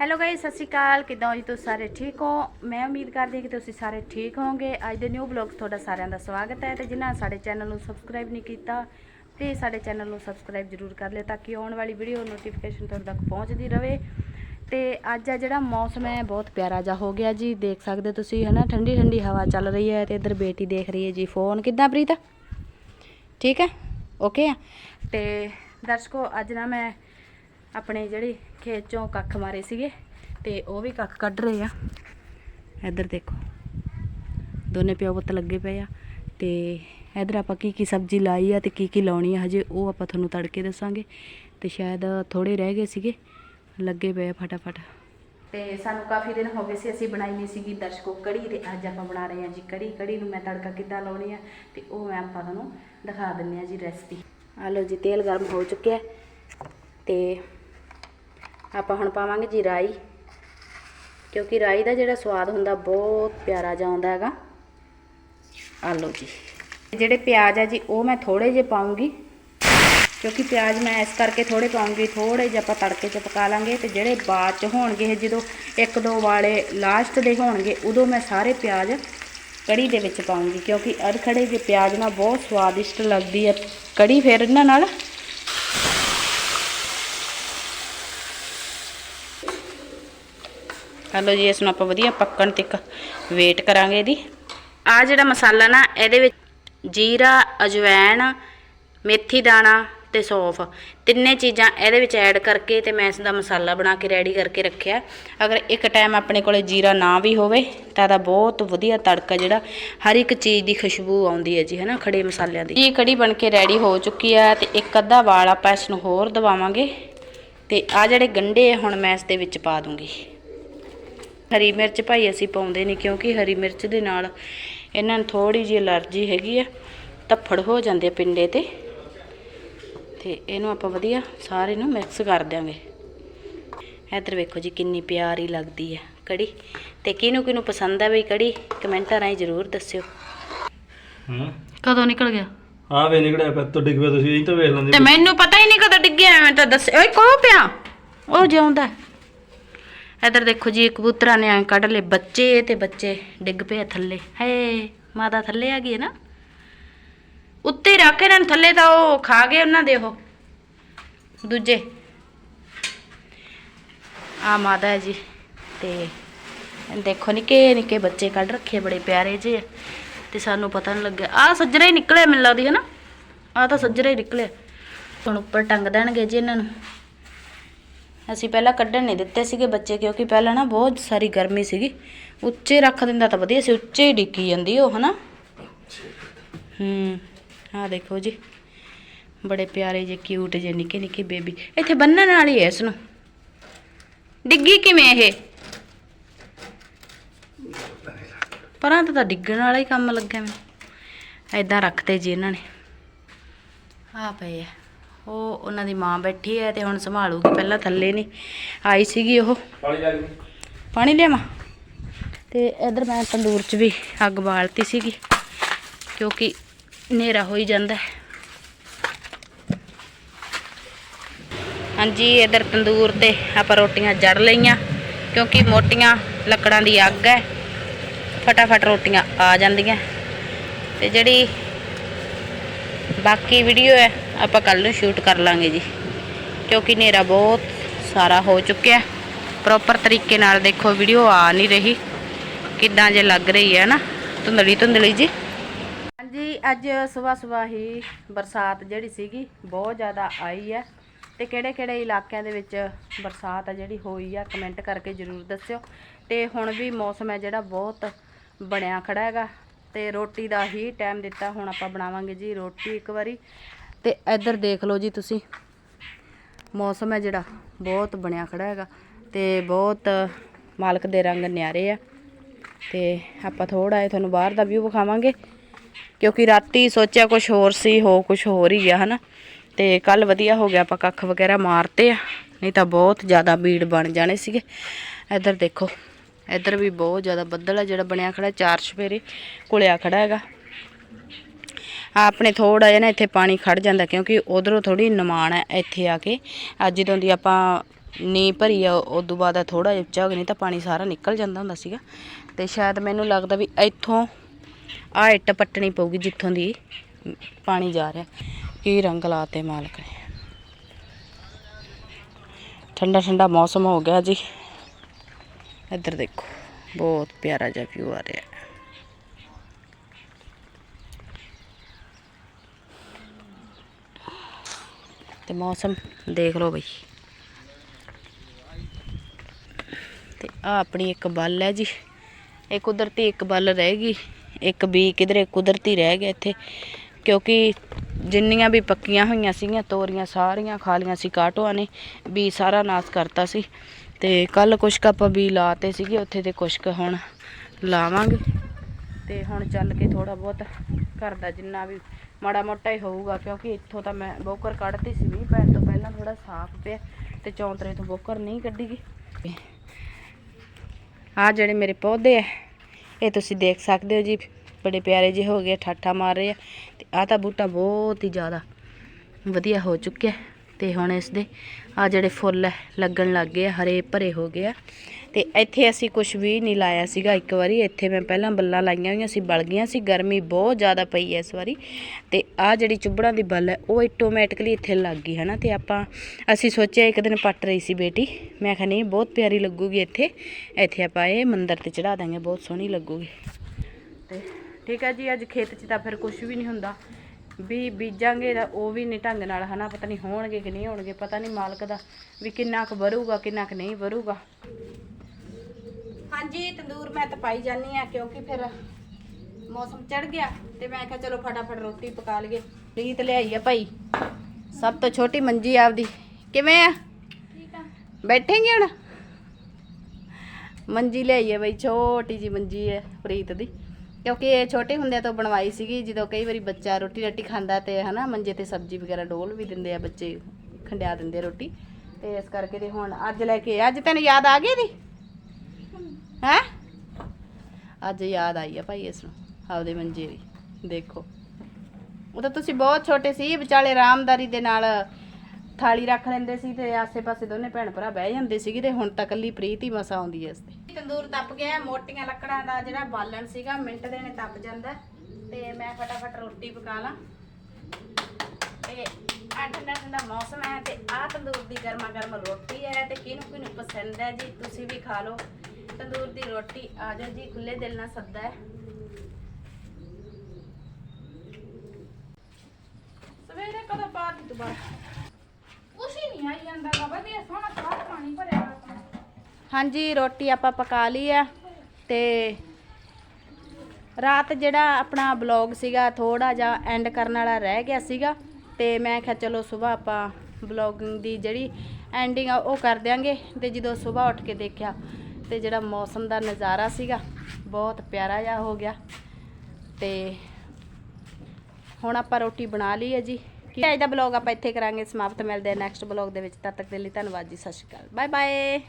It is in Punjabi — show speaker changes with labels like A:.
A: ਹੈਲੋ ਗਾਇਸ ਸਤਿ ਸ਼੍ਰੀ ਅਕਾਲ। ਕਿਦਾਂ ਹੋ ਜੀ ਤੁਸੀਂ ਸਾਰੇ ਠੀਕ ਹੋ? ਮੈਂ ਉਮੀਦ ਕਰਦੀ ਹਾਂ ਕਿ ਤੁਸੀਂ ਸਾਰੇ ਠੀਕ ਹੋਵੋਗੇ। ਅੱਜ ਦੇ ਨਿਊ ਬਲੌਗ ਤੁਹਾਡਾ ਸਾਰਿਆਂ ਦਾ ਸਵਾਗਤ ਹੈ ਤੇ ਜਿਨ੍ਹਾਂ ਸਾਡੇ ਚੈਨਲ ਨੂੰ ਸਬਸਕ੍ਰਾਈਬ ਨਹੀਂ ਕੀਤਾ ਤੇ ਸਾਡੇ ਚੈਨਲ ਨੂੰ ਸਬਸਕ੍ਰਾਈਬ ਜ਼ਰੂਰ ਕਰ ਲਿਓ ਤਾਂ ਕਿ ਆਉਣ ਵਾਲੀ ਵੀਡੀਓ ਨੋਟੀਫਿਕੇਸ਼ਨ ਤੁਹਾਡੇ ਤੱਕ ਪਹੁੰਚਦੀ ਰਹੇ ਤੇ ਅੱਜ ਆ ਜਿਹੜਾ ਮੌਸਮ ਹੈ, ਬਹੁਤ ਪਿਆਰਾ ਜਿਹਾ ਹੋ ਗਿਆ ਜੀ। ਦੇਖ ਸਕਦੇ ਹੋ ਤੁਸੀਂ, ਹਨਾ ਠੰਡੀ ਠੰਡੀ ਹਵਾ ਚੱਲ ਰਹੀ ਹੈ ਤੇ ਇੱਧਰ ਬੇਟੀ ਦੇਖ ਰਹੀ ਹੈ ਜੀ ਫੋਨ ਕਿੱਦਾਂ ਪ੍ਰੀਤ? ਠੀਕ ਹੈ? ਓਕੇ ਆ? ਤੇ ਦਰਸ਼ਕੋ, ਅੱਜ ਨਾ ਮੈਂ ਆਪਣੇ ਜਿਹੜੇ ਖੇਤ ਚੋਂ ਕੱਖ ਮਾਰੇ ਸੀਗੇ ਤੇ ਉਹ ਵੀ ਕੱਖ ਕੱਢ ਰਹੇ ਆ। ਇੱਧਰ ਦੇਖੋ, ਦੋਨੇ ਪਿਓ ਪੁੱਤ ਲੱਗੇ ਪਏ ਆ ਤੇ ਇੱਧਰ ਆਪਾਂ ਕੀ ਕੀ ਸਬਜ਼ੀ ਲਾਈ ਆ ਤੇ ਕੀ ਕੀ ਲਾਉਣੀ ਆ, ਹਜੇ ਉਹ ਆਪਾਂ ਤੁਹਾਨੂੰ ਤੜਕੇ ਦੱਸਾਂਗੇ। ਤੇ ਸ਼ਾਇਦ ਥੋੜੇ ਰਹਿ ਗਏ ਸੀਗੇ, ਲੱਗੇ ਪਏ ਆ ਫਟਾਫਟ। ਤੇ ਸਾਨੂੰ ਕਾਫੀ ਦਿਨ ਹੋ ਗਏ ਸੀ, ਅਸੀਂ ਬਣਾਈ ਨਹੀਂ ਸੀਗੀ ਦਰਸ਼ਕੋ ਕੜੀ ਤੇ ਅੱਜ ਆਪਾਂ ਬਣਾ ਰਹੇ ਹਾਂ ਜੀ ਕੜੀ। ਕੜੀ ਨੂੰ ਮੈਂ ਤੜਕਾ ਕਿੱਦਾਂ ਲਾਉਣੀ ਆ ਤੇ ਉਹ ਮੈਂ ਆਪਾਂ ਤੁਹਾਨੂੰ ਦਿਖਾ ਦਿੰਨੇ ਆ ਜੀ ਰੈਸਪੀ ਆ ਲਓ ਜੀ, ਤੇਲ ਗਰਮ ਹੋ ਚੁੱਕਿਆ। ਤੇ ਆਪਾਂ ਹੁਣ ਪਾਵਾਂਗੇ ਜੀ ਰਾਈ। ਕਿਉਂਕਿ ਰਾਈ ਦਾ ਜਿਹੜਾ ਸਵਾਦ ਹੁੰਦਾ, ਬਹੁਤ ਪਿਆਰਾ ਜਿਹਾ ਆਉਂਦਾ ਹੈਗਾ। ਆ ਲਓ ਜੀ। ਜਿਹੜੇ ਪਿਆਜ਼ ਆ ਜੀ, ਉਹ ਮੈਂ ਥੋੜੇ ਜਿਹੇ ਪਾਉਂਗੀ। ਕਿਉਂਕਿ ਪਿਆਜ਼ ਮੈਂ ਇਸ ਕਰਕੇ ਥੋੜੇ ਪਾਉਂਗੀ ਥੋੜੇ ਜਿਹੇ ਆਪਾਂ ਤੜਕੇ 'ਚ ਪਕਾ ਲਾਂਗੇ ਤੇ ਜਿਹੜੇ ਬਾਅਦ 'ਚ ਹੋਣਗੇ ਇਹ ਜਦੋਂ ਇੱਕ ਦੋ ਵਾਲੇ ਲਾਸਟ ਦੇ ਹੋਣਗੇ, ਉਦੋਂ ਮੈਂ ਸਾਰੇ ਪਿਆਜ਼ ਕੜੀ ਦੇ ਵਿੱਚ ਪਾਉਂਗੀ। ਕਿਉਂਕਿ ਅਰਖੜੇ ਦੇ ਪਿਆਜ਼ ਨਾਲ ਬਹੁਤ ਸਵਾਦਿਸ਼ਟ ਲੱਗਦੀ ਹੈ ਕੜੀ ਫਿਰ ਇਹਨਾਂ ਨਾਲ। ਹਲੋ ਜੀ, ਇਸ ਨੂੰ ਆਪਾਂ ਵਧੀਆ ਪੱਕਣ ਤੱਕ ਵੇਟ ਕਰਾਂਗੇ ਇਹਦੀ। ਆ ਜਿਹੜਾ ਮਸਾਲਾ ਨਾ, ਇਹਦੇ ਵਿੱਚ ਜੀਰਾ ਅਜਵਾਇਣ ਮੇਥੀ ਦਾਣਾ ਤੇ ਸੌਂਫ, ਤਿੰਨੇ ਚੀਜ਼ਾਂ ਇਹਦੇ ਵਿੱਚ ਐਡ ਕਰਕੇ ਤੇ ਮੈਂ ਇਸ ਦਾ ਮਸਾਲਾ ਬਣਾ ਕੇ ਰੈਡੀ ਕਰਕੇ ਰੱਖਿਆ। ਅਗਰ ਇੱਕ ਟਾਈਮ ਆਪਣੇ ਕੋਲੇ ਜੀਰਾ ਨਾ ਵੀ ਹੋਵੇ, ਤਾਂ ਦਾ ਬਹੁਤ ਵਧੀਆ ਤੜਕਾ ਜਿਹੜਾ ਹਰ ਇੱਕ ਚੀਜ਼ ਦੀ ਖੁਸ਼ਬੂ ਆਉਂਦੀ ਹੈ ਜੀ, ਹਨਾ, ਖੜੇ ਮਸਾਲਿਆਂ ਦੀ। ਇਹ ਕੜੀ ਬਣ ਕੇ ਰੈਡੀ ਹੋ ਚੁੱਕੀ ਆ ਤੇ ਇੱਕ ਅੱਧਾ ਵਾਲ ਆਪਾਂ ਇਸ ਨੂੰ ਹੋਰ ਦਵਾਵਾਂਗੇ। ਤੇ ਆ ਜਿਹੜੇ ਗੰਡੇ ਆ, ਹੁਣ ਮੈਂ ਇਸ ਦੇ ਵਿੱਚ ਪਾ ਦੂੰਗੀ। ਹਰੀ ਮਿਰਚ ਭਾਈ ਅਸੀਂ ਪਾਉਂਦੇ ਨਹੀਂ ਕਿਉਂਕਿ ਹਰੀ ਮਿਰਚ ਦੇ ਨਾਲ ਇਹਨਾਂ ਨੂੰ ਥੋੜੀ ਜਿਹੀ ਅਲਰਜੀ ਹੈਗੀ ਆ ਧੱਫੜ ਹੋ ਜਾਂਦੇ ਆ ਪਿੰਡੇ ਤੇ। ਤੇ ਇਹਨੂੰ ਆਪਾਂ ਵਧੀਆ ਸਾਰੇ ਨੂੰ ਮਿਕਸ ਕਰ ਦਿਆਂਗੇ। ਇੱਧਰ ਵੇਖੋ ਜੀ ਕਿੰਨੀ ਪਿਆਰੀ ਲੱਗਦੀ ਹੈ ਕੜੀ। ਤੇ ਕਿਹਨੂੰ ਕਿਹਨੂੰ ਪਸੰਦ ਆ ਵੀ ਕੜੀ ਕਮੈਂਟਾਂ ਰਾਹੀਂ ਜ਼ਰੂਰ ਦੱਸਿਓ।
B: ਹਾਂ।
A: ਕਦੋਂ ਨਿਕਲ ਗਿਆ?
B: ਆ ਵੇ ਨਿਕੜਿਆ ਪਿਆ ਤੋਂ ਡਿੱਗ ਪਿਆ ਤੁਸੀਂ ਇਹ ਤਾਂ ਵੇਖ ਲੈਂਦੇ
A: ਤੇ ਮੈਨੂੰ ਪਤਾ ਹੀ ਨਹੀਂ ਕਦੋਂ ਡਿੱਗਿਆ ਮੈਂ ਤਾਂ ਦੱਸ ਓਏ ਕੋ ਪਿਆ? ਉਹ ਜਿਉਂਦਾ। ਇੱਧਰ ਦੇਖੋ ਜੀ ਕਬੂਤਰਾਂ ਨੇ ਐਂ ਕੱਢ ਲਏ ਬੱਚੇ ਤੇ ਬੱਚੇ ਡਿੱਗ ਪਏ ਥੱਲੇ। ਹਏ, ਮਾਤਾ ਥੱਲੇ ਆ ਗਈ ਹੈ ਨਾ। ਉੱਤੇ ਰੱਖ ਕੇ ਇਹਨਾਂ ਨੂੰ, ਥੱਲੇ ਤਾਂ ਉਹ ਖਾ ਗਏ ਉਹਨਾਂ ਦੇ ਉਹ। ਦੂਜੇ। ਆ ਮਾਦਾ ਹੈ ਜੀ, ਤੇ ਦੇਖੋ ਨਿੱਕੇ ਨਿੱਕੇ ਬੱਚੇ ਕੱਢ ਰੱਖੇ ਬੜੇ ਪਿਆਰੇ ਜਿਹੇ ਤੇ ਸਾਨੂੰ ਪਤਾ ਨਹੀਂ ਲੱਗਿਆ। ਆ ਸੱਜਰੇ ਹੀ ਨਿਕਲਿਆ, ਮੈਨੂੰ ਲੱਗਦੀ ਹੈ ਨਾ। ਆ ਤਾਂ ਸੱਜਰੇ ਹੀ ਨਿਕਲਿਆ। ਹੁਣ ਉੱਪਰ ਟੰਗ ਦੇਣਗੇ ਜੀ ਇਹਨਾਂ ਨੂੰ। ਅਸੀਂ ਪਹਿਲਾਂ ਕੱਢਣ ਨਹੀਂ ਦਿੱਤੇ ਸੀਗੇ ਬੱਚੇ, ਕਿਉਂਕਿ ਪਹਿਲਾਂ ਨਾ ਬਹੁਤ ਸਾਰੀ ਗਰਮੀ ਸੀਗੀ। ਉੱਚੇ ਰੱਖ ਦਿੰਦਾ ਤਾਂ ਵਧੀਆ ਸੀ, ਉੱਚੇ ਹੀ ਡਿੱਗੀ ਜਾਂਦੀ ਉਹ, ਹਨਾ? ਹੂੰ, ਆਹ ਦੇਖੋ ਜੀ। ਬੜੇ ਪਿਆਰੇ ਜੇ ਕਿਊਟ ਜਿਹੇ, ਨਿੱਕੇ ਨਿੱਕੇ ਬੇਬੀ ਇੱਥੇ ਬੰਨਣ ਵਾਲੀ ਹੈ ਇਸ ਨੂੰ। ਡਿੱਗੀ ਕਿਵੇਂ ਇਹ? ਪਰਾਂ ਤਾਂ ਤਾਂ ਡਿੱਗਣ ਵਾਲਾ ਹੀ ਕੰਮ ਲੱਗਿਆ ਮੈਨੂੰ ਐਦਾਂ ਰੱਖਤੇ ਜੀ ਇਹਨਾਂ ਨੇ। ਆ ਪਏ ਆ। ਉਹ ਉਹਨਾਂ ਦੀ ਮਾਂ ਬੈਠੀ ਹੈ ਤੇ ਹੁਣ ਸੰਭਾਲੂਗੀ ਪਹਿਲਾਂ ਥੱਲੇ ਨਹੀਂ। ਆਈ ਸੀਗੀ ਉਹ।
B: ਪਾਣੀ
A: ਲਿਆਵਾਂ? ਤੇ ਇਧਰ ਮੈਂ ਤੰਦੂਰ 'ਚ ਵੀ ਅੱਗ ਬਾਲਤੀ ਸੀਗੀ ਕਿਉਂਕਿ ਹਨੇਰਾ ਹੋਈ ਜਾਂਦਾ ਹੈ। ਹਾਂਜੀ ਇਧਰ ਤੰਦੂਰ ਤੇ ਆਪਾਂ ਰੋਟੀਆਂ ਜੜ ਲਈਆਂ ਕਿਉਂਕਿ ਮੋਟੀਆਂ ਲੱਕੜਾਂ ਦੀ ਅੱਗ ਹੈ। ਫਟਾਫਟ ਰੋਟੀਆਂ ਆ ਜਾਂਦੀਆਂ। ਤੇ ਜਿਹੜੀ ਬਾਕੀ ਵੀਡੀਓ ਹੈ, ਆਪਾਂ ਕੱਲ ਨੂੰ ਸ਼ੂਟ ਕਰ ਲਾਂਗੇ ਜੀ। ਕਿਉਂਕਿ ਹਨੇਰਾ ਬਹੁਤ ਸਾਰਾ ਹੋ ਚੁੱਕਿਆ। ਪ੍ਰੋਪਰ ਤਰੀਕੇ ਨਾਲ ਦੇਖੋ ਵੀਡੀਓ ਆ ਨਹੀਂ ਰਹੀ। ਕਿੱਦਾਂ ਜੇ ਲੱਗ ਰਹੀ ਹੈ ਨਾ। ਧੁੰਦਲੀ ਧੁੰਦਲੀ ਜੀ। ਹਾਂਜੀ, ਅੱਜ ਸਵੇਰ ਸਵੇਰ ਹੀ ਬਰਸਾਤ ਜਿਹੜੀ ਸੀਗੀ, ਬਹੁਤ ਜ਼ਿਆਦਾ ਆਈ ਹੈ। ਤੇ ਕਿਹੜੇ ਕਿਹੜੇ ਇਲਾਕਿਆਂ ਦੇ ਵਿੱਚ ਬਰਸਾਤ ਆ ਜਿਹੜੀ ਹੋਈ ਆ ਕਮੈਂਟ ਕਰਕੇ ਜਰੂਰ ਦੱਸਿਓ। ਤੇ ਹੁਣ ਵੀ ਮੌਸਮ ਹੈ ਜਿਹੜਾ, ਬਹੁਤ ਬਣਿਆ ਖੜਾ ਹੈਗਾ। ਤੇ ਰੋਟੀ ਦਾ ਹੀ ਟਾਈਮ ਦਿੱਤਾ, ਹੁਣ ਆਪਾਂ ਬਣਾਵਾਂਗੇ ਜੀ ਰੋਟੀ ਇੱਕ ਵਾਰੀ। ਤੇ ਇੱਧਰ ਦੇਖ ਲਓ ਜੀ ਤੁਸੀਂ, ਮੌਸਮ ਹੈ ਜਿਹੜਾ, ਬਹੁਤ ਬਣਿਆ ਖੜਾ ਹੈਗਾ ਤੇ ਬਹੁਤ ਮਾਲਕ ਦੇ ਰੰਗ ਨਿਆਰੇ ਆ। ਤੇ ਆਪਾਂ ਥੋੜਾ ਜਿਹਾ ਤੁਹਾਨੂੰ ਬਾਹਰ ਦਾ ਵਿਊ ਵਿਖਾਵਾਂਗੇ, ਕਿਉਂਕਿ ਰਾਤੀ ਸੋਚਿਆ ਕੁਝ ਹੋਰ ਸੀ ਹੋ ਕੁਝ ਹੋਰ ਹੀ ਗਿਆ ਹਨਾ। ਤੇ ਕੱਲ ਵਧੀਆ ਹੋ ਗਿਆ, ਆਪਾਂ ਕੱਖ ਵਗੈਰਾ ਮਾਰਤੇ ਆ, ਨਹੀਂ ਤਾਂ ਬਹੁਤ ਜ਼ਿਆਦਾ ਬੀੜ ਬਣ ਜਾਣੇ ਸੀਗੇ। ਇੱਧਰ ਦੇਖੋ। ਇੱਧਰ ਵੀ ਬਹੁਤ ਜ਼ਿਆਦਾ ਬੱਦਲ ਆ, ਜਿਹੜਾ ਬਣਿਆ ਖੜਾ, ਚਾਰ ਛਪੇਰੇ ਕੁਲਿਆ ਖੜਾ ਹੈਗਾ। ਆਪਣੇ ਥੋੜਾ ਜਿਹਾ ਨਾ ਇੱਥੇ ਪਾਣੀ ਖੜ ਜਾਂਦਾ, ਕਿਉਂਕਿ ਉਧਰੋਂ ਥੋੜੀ ਨਿਮਾਣ ਹੈ ਇੱਥੇ ਆ ਕੇ। ਅੱਜ ਜਦੋਂ ਦੀ ਆਪਾਂ ਨੀ ਭਰੀ ਆ, ਉਦੋਂ ਬਾਅਦ ਥੋੜਾ ਜਿਹਾ ਉੱਚਾ ਹੋ ਗਿਆ, ਨਹੀਂ ਤਾਂ ਪਾਣੀ ਸਾਰਾ ਨਿਕਲ ਜਾਂਦਾ ਹੁੰਦਾ ਸੀਗਾ। ਤੇ ਸ਼ਾਇਦ ਮੈਨੂੰ ਲੱਗਦਾ ਵੀ ਇੱਥੋਂ ਆ ਇੱਟ ਪੱਟਣੀ ਪਊਗੀ, ਜਿੱਥੋਂ ਦੀ ਪਾਣੀ ਜਾ ਰਿਹਾ। ਕੀ ਰੰਗ ਲਾਤੇ ਮਾਲਕ ਨੇ। ਠੰਡਾ ਠੰਡਾ ਮੌਸਮ ਹੋ ਗਿਆ ਜੀ। ਇੱਧਰ ਦੇਖੋ, ਬਹੁਤ ਪਿਆਰਾ ਜਿਹਾ ਵਿਊ ਆ ਰਿਹਾ। ਹੈ। ਤੇ ਮੌਸਮ ਦੇਖ ਲਓ ਬਈ। ਤੇ ਆ ਆਪਣੀ ਇੱਕ ਬੱਲ ਹੈ ਜੀ। ਇਹ ਕੁਦਰਤੀ ਇੱਕ ਬੱਲ ਰਹਿ ਗਈ। ਇੱਕ ਵੀ ਕਿਧਰੇ ਕੁਦਰਤੀ ਰਹਿ ਗਿਆ ਇੱਥੇ। ਕਿਉਂਕਿ ਜਿੰਨੀਆਂ ਵੀ ਪੱਕੀਆਂ ਹੋਈਆਂ ਸੀਗੀਆਂ, ਤੋਰੀਆਂ ਸਾਰੀਆਂ ਖਾ ਲੀਆਂ ਸੀ ਕਾਟੋਆਂ ਨੇ। ਬੀ ਸਾਰਾ ਨਾਸ ਕਰਤਾ ਸੀ। ਤੇ ਕੱਲ ਕੁਛ ਕੁ ਆਪਾਂ ਵੀ ਲਾਤੇ ਸੀਗੇ, ਉੱਥੇ ਤੇ ਕੁਛ ਕੁ ਹੁਣ ਲਾਵਾਂਗੇ। ਤੇ ਹੁਣ ਚੱਲ ਕੇ ਥੋੜਾ ਬਹੁਤ ਘਰ ਦਾ ਜਿੰਨਾ ਵੀ ਮਾੜਾ ਮੋਟਾ ਹੀ ਹੋਊਗਾ, ਕਿਉਂਕਿ ਇੱਥੋਂ ਤਾਂ ਮੈਂ ਬੋਕਰ ਕੱਢਤੀ ਸੀ ਮੀਂਹ ਪੈਣ ਤੋਂ ਪਹਿਲਾਂ ਥੋੜਾ ਸਾਫ਼ ਪਿਆ, ਤੇ ਚੌਂਤਰੇ ਤੋਂ ਬੋਕਰ ਨਹੀਂ ਕੱਢੀ ਗਈ ਆ ਜਿਹੜੇ ਮੇਰੇ ਪੌਦੇ ਆ, ਇਹ ਤੁਸੀਂ ਦੇਖ ਸਕਦੇ ਹੋ ਜੀ, ਬੜੇ ਪਿਆਰੇ ਜਿਹੇ ਹੋ ਗਏ, ਠਾਠਾ ਮਾਰ ਰਹੇ ਆ, ਤੇ ਆ ਤਾਂ ਬੂਟਾ ਬਹੁਤ ਹੀ ਜ਼ਿਆਦਾ ਵਧੀਆ ਹੋ ਚੁੱਕਿਆ। ਤੇ ਹੁਣ ਇਸ ਦੇ ਆ ਜਿਹੜੇ ਫੁੱਲ ਹੈ ਲੱਗਣ ਲੱਗ ਗਏ ਹਰੇ ਭਰੇ ਹੋ ਗਏ ਆ। ਤੇ ਇੱਥੇ ਅਸੀਂ ਕੁਝ ਵੀ ਨਹੀਂ ਲਾਇਆ ਸੀਗਾ ਇੱਕ ਵਾਰੀ। ਇੱਥੇ ਮੈਂ ਪਹਿਲਾਂ ਬੱਲਾਂ ਲਾਈਆਂ ਹੋਈਆਂ ਸੀ, ਬਲ ਗਈਆਂ ਸੀ। ਗਰਮੀ ਬਹੁਤ ਜ਼ਿਆਦਾ ਪਈ ਹੈ ਇਸ ਵਾਰੀ। ਤੇ ਆ ਜਿਹੜੀ ਚੁੱਭੜਾਂ ਦੀ ਬੱਲ ਹੈ ਉਹ ਆਟੋਮੈਟਿਕਲੀ ਇੱਥੇ ਲੱਗ ਗਈ ਹੈ ਨਾ ਤੇ ਆਪਾਂ, ਅਸੀਂ ਸੋਚਿਆ ਇੱਕ ਦਿਨ ਪੱਟ ਰਹੀ ਸੀ ਬੇਟੀ। ਮੈਂ ਕਿਹਾ, ਨਹੀਂ, ਬਹੁਤ ਪਿਆਰੀ ਲੱਗੂਗੀ ਇੱਥੇ। ਇੱਥੇ ਆਪਾਂ ਇਹ ਮੰਦਰ ਤੇ ਚੜਾ ਦਾਂਗੇ ਬਹੁਤ ਸੋਹਣੀ ਲੱਗੂਗੀ। ਤੇ ਠੀਕ ਹੈ ਜੀ, ਅੱਜ ਖੇਤ 'ਚ ਤਾਂ ਫਿਰ ਕੁਝ ਵੀ ਨਹੀਂ ਹੁੰਦਾ। ਵੀ ਬੀਜਾਂਗੇ ਤਾਂ ਉਹ ਵੀ ਨਹੀਂ ਢੰਗ ਨਾਲ ਹਨਾ ਪਤਾ ਨਹੀਂ ਹੋਣਗੇ ਕਿ ਨਹੀਂ ਹੋਣਗੇ ਪਤਾ ਨਹੀਂ ਮਾਲਕ ਦਾ ਵੀ ਕਿੰਨਾ ਕੁ ਵਰੂਗਾ ਕਿੰਨਾ ਕੁ ਨਹੀਂ ਵਰੂਗਾ ਹਾਂਜੀ ਤੰਦੂਰ ਮੈਂ ਤਾਂ ਪਾਈ ਜਾਨੀ ਆ ਕਿਉਂਕਿ ਫਿਰ ਮੌਸਮ ਚੜ ਗਿਆ ਤੇ ਮੈਂ ਕਿਹਾ ਚਲੋ ਫਟਾਫਟ ਰੋਟੀ ਪਕਾ ਲਈਏ। ਪ੍ਰੀਤ ਲਿਆਈ ਆ ਭਾਈ ਸਭ ਤੋਂ ਛੋਟੀ ਮੰਜੀ ਆਪਦੀ। ਕਿਵੇਂ ਆ? ਠੀਕ ਆ। ਬੈਠੇਂਗੇ ਹੁਣ? ਮੰਜੀ ਲਿਆਈ ਹੈ ਬਈ ਛੋਟੀ ਜੀ ਮੰਜੀ ਹੈ ਪ੍ਰੀਤ ਦੀ। ਕਿਉਂਕਿ ਇਹ ਛੋਟੇ ਹੁੰਦਿਆਂ ਤੋਂ ਬਣਵਾਈ ਸੀਗੀ, ਜਦੋਂ ਕਈ ਵਾਰੀ ਬੱਚਾ ਰੋਟੀ ਰੱਟੀ ਖਾਂਦਾ ਤੇ ਹਨਾ, ਮੰਜੇ ਤੇ ਸਬਜ਼ੀ ਵਗੈਰਾ ਡੋਲ ਵੀ ਦਿੰਦੇ ਆ, ਬੱਚੇ ਖੰਡਿਆ ਦਿੰਦੇ ਆ ਰੋਟੀ। ਤੇ ਇਸ ਕਰਕੇ ਤੇ ਹੁਣ ਅੱਜ ਲੈ ਕੇ, ਅੱਜ ਤੈਨੂੰ ਯਾਦ ਆ ਗਈ ਦੀ ਹੈ? ਅੱਜ ਯਾਦ ਆਈ ਆ ਭਾਈ ਇਸ ਨੂੰ, ਆਪਦੇ ਮੰਜੇ ਦੀ, ਦੇਖੋ। ਉਹ ਤਾਂ ਤੁਸੀਂ ਬਹੁਤ ਛੋਟੇ ਸੀ, ਵਿਚਾਲੇ ਆਰਾਮਦਾਰੀ ਦੇ ਨਾਲ ਥਾਲੀ ਰੱਖ ਲੈਂਦੇ ਸੀ ਤੇ ਆਸੇ-ਪਾਸੇ ਦੋਨੇ ਭੈਣ ਭਰਾ ਬਹਿ ਜਾਂਦੇ ਸੀਗੇ ਤੇ ਹੁਣ ਤਾਂ ਕੱਲੀ ਪ੍ਰੀਤ ਹੀ ਮਸਾ ਆਉਂਦੀ ਐ ਇਸ ਤੇ। ਤੰਦੂਰ ਤਪ ਗਿਆ, ਮੋਟੀਆਂ ਲੱਕੜਾਂ ਦਾ ਜਿਹੜਾ ਬਾਲਣ ਸੀਗਾ, ਮਿੰਟ ਦੇ ਨੇ ਤਪ ਜਾਂਦਾ। ਤੇ ਮੈਂ ਫਟਾਫਟ ਰੋਟੀ ਪਕਾ ਲਾਂ। ਤੇ ਠੰਡਾ ਠੰਡਾ ਮੌਸਮ ਹੈ ਤੇ ਆ ਤੰਦੂਰ ਦੀ ਗਰਮਾ ਗਰਮ ਰੋਟੀ ਹੈ ਤੇ ਕਿਹਨੂੰ ਕਿਹਨੂੰ ਪਸੰਦ ਹੈ ਜੀ, ਤੁਸੀਂ ਵੀ ਖਾ ਲਓ। ਤੰਦੂਰ ਦੀ ਰੋਟੀ ਆ ਜਾਓ ਜੀ ਖੁੱਲੇ ਦਿਲ ਨਾਲ ਸੱਦਾ ਹੈ
C: ਸਵੇਰੇ ਕਦੋਂ ਪਾ ਦੀ ਦੁਬਾਰਾ? ਕੁਛ ਆਈ ਜਾਂਦਾ ਗਾ। ਵਧੀਆ ਸੋਹਣਾ ਸਾਫ਼ ਪਾਣੀ ਭਰਿਆ ਹੋਇਆ ਆਪਣਾ।
A: ਹਾਂਜੀ, ਰੋਟੀ ਆਪਾਂ ਪਕਾ ਲਈ ਆ ਤੇ ਰਾਤ ਜਿਹੜਾ ਆਪਣਾ ਬਲੌਗ ਸੀਗਾ ਥੋੜਾ ਜਿਹਾ ਐਂਡ ਕਰਨ ਵਾਲਾ ਰਹਿ ਗਿਆ ਸੀਗਾ ਤੇ ਮੈਂ ਕਿਹਾ ਚਲੋ ਸਵੇਰ ਆਪਾਂ ਬਲੌਗਿੰਗ ਦੀ ਜਿਹੜੀ ਐਂਡਿੰਗ ਆ ਉਹ ਕਰ ਦਿਆਂਗੇ ਤੇ ਜਦੋਂ ਸਵੇਰ ਉੱਠ ਕੇ ਦੇਖਿਆ ਤੇ ਜਿਹੜਾ ਮੌਸਮ ਦਾ ਨਜ਼ਾਰਾ ਸੀਗਾ ਬਹੁਤ ਪਿਆਰਾ ਜਿਹਾ ਹੋ ਗਿਆ ਤੇ ਹੁਣ ਆਪਾਂ ਰੋਟੀ ਬਣਾ ਲਈ ਹੈ ਜੀ। ਕੀ ਅੱਜ ਦਾ ਬਲੌਗ ਆਪਾਂ ਇੱਥੇ ਕਰਾਂਗੇ ਸਮਾਪਤ। ਮਿਲਦੇ ਆ ਨੈਕਸਟ ਬਲੌਗ ਦੇ ਵਿੱਚ। ਤਦ ਤੱਕ ਦੇ ਲਈ ਧੰਨਵਾਦ ਜੀ। ਸਤਿ ਸ਼੍ਰੀ ਅਕਾਲ। Bye bye